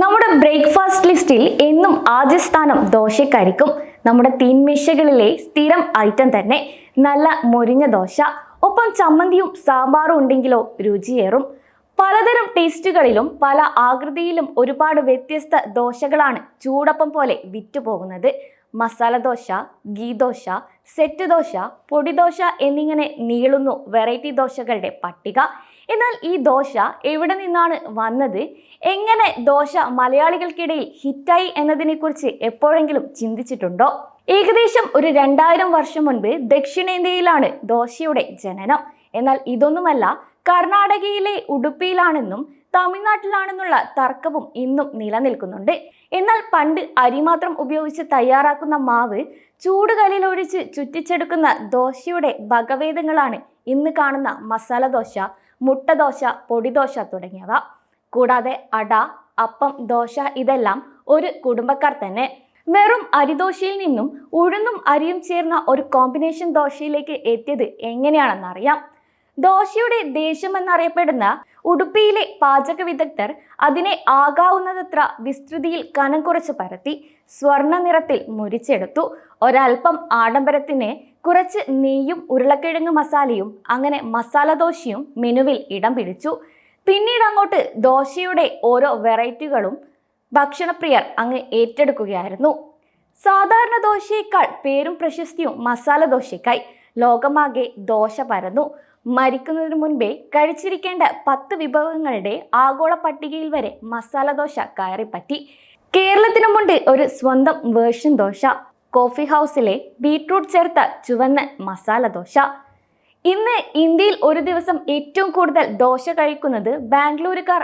നമ്മുടെ ബ്രേക്ക്ഫാസ്റ്റ് ലിസ്റ്റിൽ എന്നും ആദ്യ സ്ഥാനം ദോശക്കായിരിക്കും നമ്മുടെ തീൻമേശകളിലെ സ്ഥിരം ഐറ്റം തന്നെ നല്ല മൊരിഞ്ഞ ദോശ. ഒപ്പം ചമ്മന്തിയും സാമ്പാറും ഉണ്ടെങ്കിലോ രുചിയേറും. പലതരം ടേസ്റ്റുകളിലും പല ആകൃതിയിലും ഒരുപാട് വ്യത്യസ്ത ദോശകളാണ് ചൂടപ്പം പോലെ വിറ്റുപോകുന്നത് മസാല ദോശ ഗീ ദോശ സെറ്റ് ദോശ പൊടിദോശ എന്നിങ്ങനെ നീളുന്നു വെറൈറ്റി ദോശകളുടെ പട്ടിക. എന്നാൽ ഈ ദോശ എവിടെ നിന്നാണ് വന്നത്? എങ്ങനെ ദോശ മലയാളികൾക്കിടയിൽ ഹിറ്റായി എന്നതിനെക്കുറിച്ച് എപ്പോഴെങ്കിലും ചിന്തിച്ചിട്ടുണ്ടോ? ഏകദേശം ഒരു രണ്ടായിരം വർഷം മുൻപ് ദക്ഷിണേന്ത്യയിലാണ് ദോശയുടെ ജനനം. എന്നാൽ ഇതൊന്നുമല്ല കർണാടകയിലെ ഉടുപ്പിയിലാണെന്നും തമിഴ്നാട്ടിലാണെന്നുള്ള തർക്കവും ഇന്നും നിലനിൽക്കുന്നുണ്ട്. എന്നാൽ പണ്ട് അരി മാത്രം ഉപയോഗിച്ച് തയ്യാറാക്കുന്ന മാവ് ചൂടുകലിൽ ഒഴിച്ച് ചുറ്റിച്ചെടുക്കുന്ന ദോശയുടെ ഭഗവേദങ്ങളാണ് ഇന്ന് കാണുന്ന മസാല ദോശ. മുട്ടദോശ പൊടിദോശ തുടങ്ങിയവ. കൂടാതെ അട അപ്പം ദോശ ഇതെല്ലാം ഒരു കുടുംബക്കാർ തന്നെ. വെറും അരിദോശയിൽ നിന്നും ഉഴുന്നും അരിയും ചേർന്ന ഒരു കോമ്പിനേഷൻ ദോശയിലേക്ക് എത്തിയത് എങ്ങനെയാണെന്നറിയാം. ദോശയുടെ ദേശമെന്നറിയപ്പെടുന്ന ഉടുപ്പിയിലെ പാചക വിദഗ്ധർ അതിനെ ആകാവുന്നതത്ര വിസ്തൃതിയിൽ കനം കുറച്ച് പരത്തി സ്വർണ നിറത്തിൽ മുരിച്ചെടുത്തു. ഒരൽപ്പം ആഡംബരത്തിന് കുറച്ച് നെയ്യും ഉരുളക്കിഴങ്ങ് മസാലയും അങ്ങനെ മസാല ദോശയും മെനുവിൽ ഇടം പിടിച്ചു. പിന്നീട് അങ്ങോട്ട് ദോശയുടെ ഓരോ വെറൈറ്റികളും ഭക്ഷണപ്രിയർ അങ്ങ് ഏറ്റെടുക്കുകയായിരുന്നു. സാധാരണ ദോശയേക്കാൾ പേരും പ്രശസ്തിയും മസാല ദോശയ്ക്കായി. ലോകമാകെ ദോശ പരന്നു. മരിക്കുന്നതിന് മുൻപേ കഴിച്ചിരിക്കേണ്ട പത്ത് വിഭവങ്ങളുടെ ആഗോള പട്ടികയിൽ വരെ മസാല ദോശ കയറിപ്പറ്റി കേരളത്തിനുമുണ്ട് ഒരു സ്വന്തം version dosa coffee house beetroot ചേർത്ത ചുവന്ന മസാല ദോശ. ഇന്ന് ഇന്ത്യയിൽ ഒരു ദിവസം ഏറ്റവും കൂടുതൽ ദോശ കഴിക്കുന്നത് ബാംഗ്ലൂരുകാർ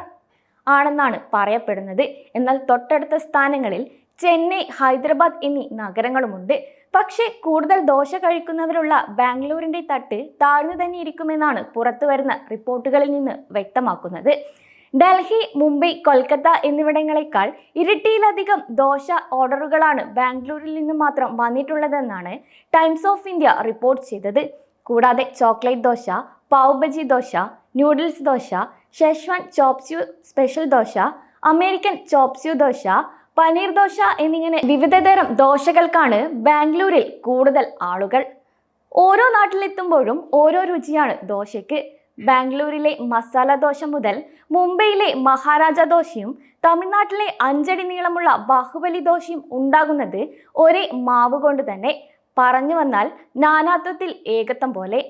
ആണെന്നാണ് പറയപ്പെടുന്നത്. എന്നാൽ തൊട്ടടുത്ത സ്ഥാനങ്ങളിൽ ചെന്നൈ ഹൈദരാബാദ് എന്നീ നഗരങ്ങളുമുണ്ട്. പക്ഷേ കൂടുതൽ ദോശ കഴിക്കുന്നവരുള്ള ബാംഗ്ലൂരിന്റെ തട്ട് താഴ്ന്നു തന്നെ ഇരിക്കുമെന്നാണ് പുറത്തു വരുന്ന റിപ്പോർട്ടുകളിൽ നിന്ന് വ്യക്തമാക്കുന്നത്. ഡൽഹി മുംബൈ കൊൽക്കത്ത എന്നിവിടങ്ങളെക്കാൾ ഇരട്ടിയിലധികം ദോശ ഓർഡറുകളാണ് ബാംഗ്ലൂരിൽ നിന്ന് മാത്രം വന്നിട്ടുള്ളതെന്നാണ് ടൈംസ് ഓഫ് ഇന്ത്യ റിപ്പോർട്ട് ചെയ്തത്. കൂടാതെ chocolate dosa pav dosa noodles dosa Schezwan chopsuey special dosa American chopsuey dosa paneer dosa എന്നിങ്ങനെ വിവിധതരം ദോശകൾക്കാണ് ബാംഗ്ലൂരിൽ കൂടുതൽ ആളുകൾ. ഓരോ നാട്ടിലെത്തുമ്പോഴും ഓരോ രുചിയാണ് ദോശയ്ക്ക്. ബാംഗ്ലൂരിലെ മസാല ദോശ മുതൽ മുംബൈയിലെ മഹാരാജ ദോശയും തമിഴ്നാട്ടിലെ അഞ്ചടി നീളമുള്ള ബാഹുബലി ദോശയും ഉണ്ടാകുന്നത് ഒരേ മാവ് കൊണ്ട് തന്നെ. പറഞ്ഞു വന്നാൽ നാനാത്വത്തിൽ ഏകത്വം പോലെ.